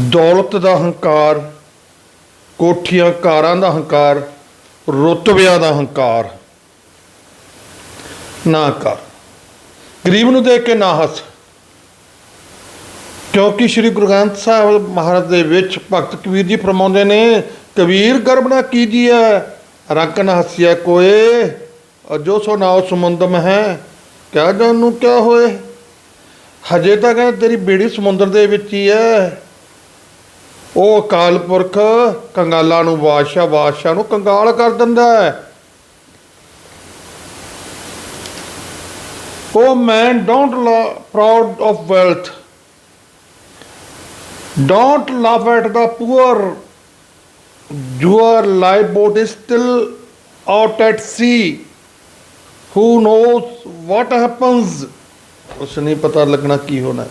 ਦੌਲਤ ਦਾ ਹੰਕਾਰ, ਕੋਠੀਆਂ ਕਾਰਾਂ ਦਾ ਹੰਕਾਰ, ਰੁਤਬਿਆਂ ਦਾ ਹੰਕਾਰ। ਨਾ ਕਰ। ਗਰੀਬ ਨੂੰ ਦੇਖ ਕੇ ਨਾ ਹੱਸ। ਕਿਉਂਕਿ ਸ੍ਰੀ ਗੁਰੂ ਗ੍ਰੰਥ ਸਾਹਿਬ ਮਹਾਰਾਜ ਦੇ ਵਿੱਚ ਭਗਤ ਕਬੀਰ ਜੀ ਫਰਮਾਉਂਦੇ ਨੇ, ਕਬੀਰ ਗਰਬ ਨਾ ਕੀਜੀਐ ਰੰਕ ਨਾ ਹੱਸਿਆ ਕੋਏ। ਔਰ ਜੋ ਸੋ ਨਾਉ ਸਮੁੰਦਮ ਹੈ ਕਿਆ ਜਾਣੂ ਕਿਆ ਹੋਏ? ਹਜੇ ਤੱਕ ਤੇਰੀ ਬੇੜੀ ਸਮੁੰਦਰ ਦੇ ਵਿੱਚ ਹੀ ਹੈ ਉਹ ਅਕਾਲ ਪੁਰਖ ਕੰਗਾਲਾਂ ਨੂੰ ਬਾਦਸ਼ਾਹ ਬਾਦਸ਼ਾਹ ਨੂੰ ਕੰਗਾਲ ਕਰ ਦਿੰਦਾ ਹੈ। ਉਹ man don't proud of wealth don't laugh at the poor your lifeboat is still out at sea who knows what happens? ਉਸ ਨਹੀਂ ਪਤਾ ਲੱਗਣਾ ਕੀ ਹੋਣਾ ਹੈ।